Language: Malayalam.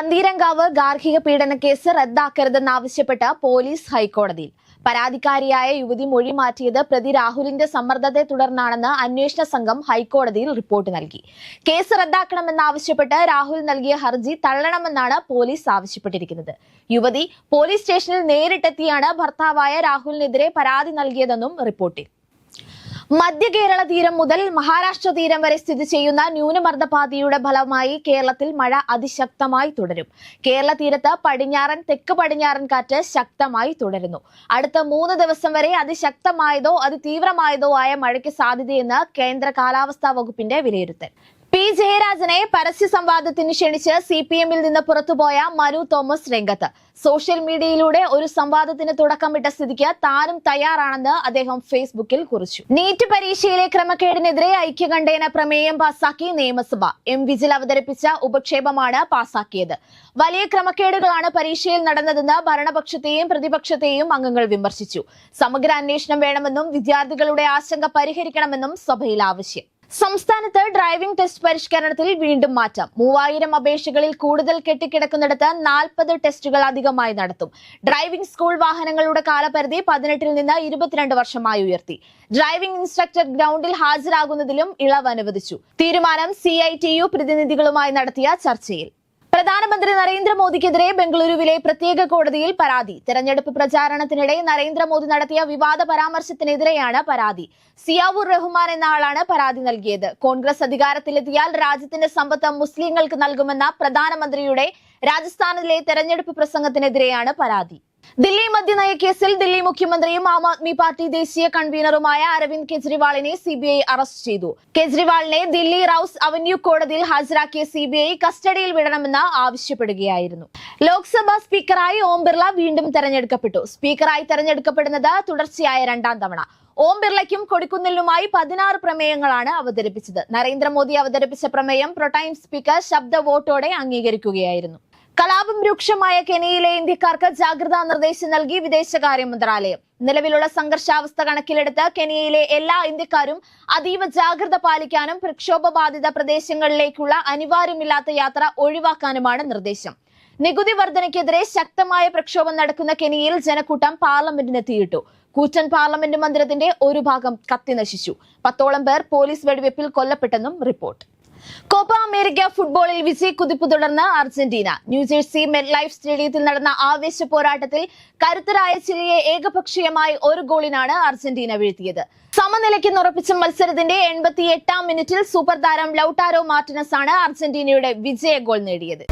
ഭർത്താവ് ഗാർഹിക പീഡന കേസ് റദ്ദാക്കരുതെന്നാവശ്യപ്പെട്ട് പോലീസ് ഹൈക്കോടതിയിൽ. പരാതിക്കാരിയായ യുവതി മൊഴി മാറ്റിയത് പ്രതി രാഹുലിന്റെ സമ്മർദ്ദത്തെ തുടർന്നാണെന്ന് അന്വേഷണ സംഘം ഹൈക്കോടതിയിൽ റിപ്പോർട്ട് നൽകി. കേസ് റദ്ദാക്കണമെന്നാവശ്യപ്പെട്ട് രാഹുൽ നൽകിയ ഹർജി തള്ളണമെന്നാണ് പോലീസ് ആവശ്യപ്പെട്ടിരിക്കുന്നത്. യുവതി പോലീസ് സ്റ്റേഷനിൽ നേരിട്ടെത്തിയാണ് ഭർത്താവായ രാഹുലിനെതിരെ പരാതി നൽകിയതെന്നും റിപ്പോർട്ടിൽ. മധ്യ കേരള തീരം മുതൽ മഹാരാഷ്ട്ര തീരം വരെ സ്ഥിതി ചെയ്യുന്ന ന്യൂനമർദ്ദപാതയുടെ ഫലമായി കേരളത്തിൽ മഴ അതിശക്തമായി തുടരും. കേരള തീരത്ത് പടിഞ്ഞാറൻ തെക്ക് പടിഞ്ഞാറൻ കാറ്റ് ശക്തമായി തുടരുന്നു. അടുത്ത മൂന്ന് ദിവസം വരെ അതിശക്തമായതോ അതിതീവ്രമായതോ ആയ മഴയ്ക്ക് സാധ്യതയെന്ന് കേന്ദ്ര കാലാവസ്ഥാ വകുപ്പിന്റെ വിലയിരുത്തൽ. പി. ജയരാജനെ പരസ്യ സംവാദത്തിന് ക്ഷണിച്ച് സി പി എമ്മിൽ നിന്ന് പുറത്തുപോയ മനു തോമസ് രംഗത്ത്. സോഷ്യൽ മീഡിയയിലൂടെ ഒരു സംവാദത്തിന് തുടക്കമിട്ട സ്ഥിതിക്ക് താനും തയ്യാറാണെന്ന് അദ്ദേഹം ഫേസ്ബുക്കിൽ കുറിച്ചു. നീറ്റ് പരീക്ഷയിലെ ക്രമക്കേടിനെതിരെ ഐക്യകണ്ഠേന പ്രമേയം പാസാക്കി നിയമസഭ. എം വിജിൽ അവതരിപ്പിച്ച ഉപക്ഷേപമാണ് പാസാക്കിയത്. വലിയ ക്രമക്കേടുകളാണ് പരീക്ഷയിൽ നടന്നതെന്ന് ഭരണപക്ഷത്തെയും പ്രതിപക്ഷത്തെയും അംഗങ്ങൾ വിമർശിച്ചു. സമഗ്ര അന്വേഷണം വേണമെന്നും വിദ്യാർത്ഥികളുടെ ആശങ്ക പരിഹരിക്കണമെന്നും സഭയിൽ ആവശ്യം. സംസ്ഥാനത്ത് ഡ്രൈവിംഗ് ടെസ്റ്റ് പരിഷ്കരണത്തിൽ വീണ്ടും മാറ്റം. മൂവായിരം അപേക്ഷകളിൽ കൂടുതൽ കെട്ടിക്കിടക്കുന്നിടത്ത് നാൽപ്പത് ടെസ്റ്റുകൾ അധികമായി നടത്തും. ഡ്രൈവിംഗ് സ്കൂൾ വാഹനങ്ങളുടെ കാലപരിധി പതിനെട്ടിൽ നിന്ന് ഇരുപത്തിരണ്ട് വർഷമായി ഉയർത്തി. ഡ്രൈവിംഗ് ഇൻസ്ട്രക്ടർ ഗ്രൗണ്ടിൽ ഹാജരാകുന്നതിലും ഇളവ് അനുവദിച്ചു. തീരുമാനം സി പ്രതിനിധികളുമായി നടത്തിയ ചർച്ചയിൽ. പ്രധാനമന്ത്രി നരേന്ദ്രമോദിക്കെതിരെ ബംഗളൂരുവിലെ പ്രത്യേക കോടതിയിൽ പരാതി. തെരഞ്ഞെടുപ്പ് പ്രചാരണത്തിനിടെ നരേന്ദ്രമോദി നടത്തിയ വിവാദ പരാമർശത്തിനെതിരെയാണ് പരാതി. സിയാവുർ റഹ്മാൻ എന്ന ആളാണ് പരാതി നൽകിയത്. കോൺഗ്രസ് അധികാരത്തിലെത്തിയാൽ രാജ്യത്തിന്റെ സമ്പത്ത് മുസ്ലിങ്ങൾക്ക് നൽകുമെന്ന പ്രധാനമന്ത്രിയുടെ രാജസ്ഥാനിലെ തെരഞ്ഞെടുപ്പ് പ്രസംഗത്തിനെതിരെയാണ് പരാതി. ദില്ലി മദ്യനയ കേസിൽ ദില്ലി മുഖ്യമന്ത്രിയും ആം ആദ്മി പാർട്ടി ദേശീയ കൺവീനറുമായ അരവിന്ദ് കെജ്രിവാളിനെ സിബിഐ അറസ്റ്റ് ചെയ്തു. കെജ്രിവാളിനെ ദില്ലി റൌസ് അവന്യൂ കോടതിയിൽ ഹാജരാക്കിയ സിബിഐ കസ്റ്റഡിയിൽ വിടണമെന്ന് ആവശ്യപ്പെടുകയായിരുന്നു. ലോക്സഭാ സ്പീക്കറായി ഓം ബിർള വീണ്ടും തെരഞ്ഞെടുക്കപ്പെട്ടു. സ്പീക്കറായി തെരഞ്ഞെടുക്കപ്പെടുന്നത് തുടർച്ചയായ രണ്ടാം തവണ. ഓം ബിർളയ്ക്കും കൊടിക്കുന്നിലുമായി പതിനാറ് പ്രമേയങ്ങളാണ് അവതരിപ്പിച്ചത്. നരേന്ദ്രമോദി അവതരിപ്പിച്ച പ്രമേയം പ്രൊട്ടൈം സ്പീക്കർ ശബ്ദ വോട്ടോടെ അംഗീകരിക്കുകയായിരുന്നു. കലാപം രൂക്ഷമായ കെനിയയിലെ ഇന്ത്യക്കാർക്ക് ജാഗ്രതാ നിർദ്ദേശം നൽകി വിദേശകാര്യ മന്ത്രാലയം. നിലവിലുള്ള സംഘർഷാവസ്ഥ കണക്കിലെടുത്ത് കെനിയയിലെ എല്ലാ ഇന്ത്യക്കാരും അതീവ ജാഗ്രത പാലിക്കാനും പ്രക്ഷോഭ പ്രദേശങ്ങളിലേക്കുള്ള അനിവാര്യമില്ലാത്ത യാത്ര ഒഴിവാക്കാനുമാണ് നിർദ്ദേശം. നികുതി വർധനയ്ക്കെതിരെ ശക്തമായ പ്രക്ഷോഭം നടക്കുന്ന കെനിയയിൽ ജനക്കൂട്ടം പാർലമെന്റിന് തീയിട്ടു കൂറ്റൻ പാർലമെന്റ് മന്ദിരത്തിന്റെ ഒരു ഭാഗം കത്തി നശിച്ചു. പത്തോളം പേർ പോലീസ് വെടിവെപ്പിൽ കൊല്ലപ്പെട്ടെന്നും റിപ്പോർട്ട്. കോപ്പ അമേരിക്ക ഫുട്ബോളിൽ വിജയ കുതിപ്പ് തുടർന്ന് അർജന്റീന ന്യൂജേഴ്സി മെറ്റ് ലൈഫ് സ്റ്റേഡിയത്തിൽ നടന്ന ആവേശ പോരാട്ടത്തിൽ കരുത്തരായ ചിലിയെ ഏകപക്ഷീയമായി ഒരു ഗോളിനാണ് അർജന്റീന വീഴ്ത്തിയത്. സമനിലയ്ക്ക് ഉറപ്പിച്ച മത്സരത്തിന്റെ എൺപത്തി എട്ടാം മിനിറ്റിൽ സൂപ്പർ താരം ലൌട്ടാരോ മാർട്ടിനസ് ആണ് അർജന്റീനയുടെ വിജയ ഗോൾ നേടിയത്.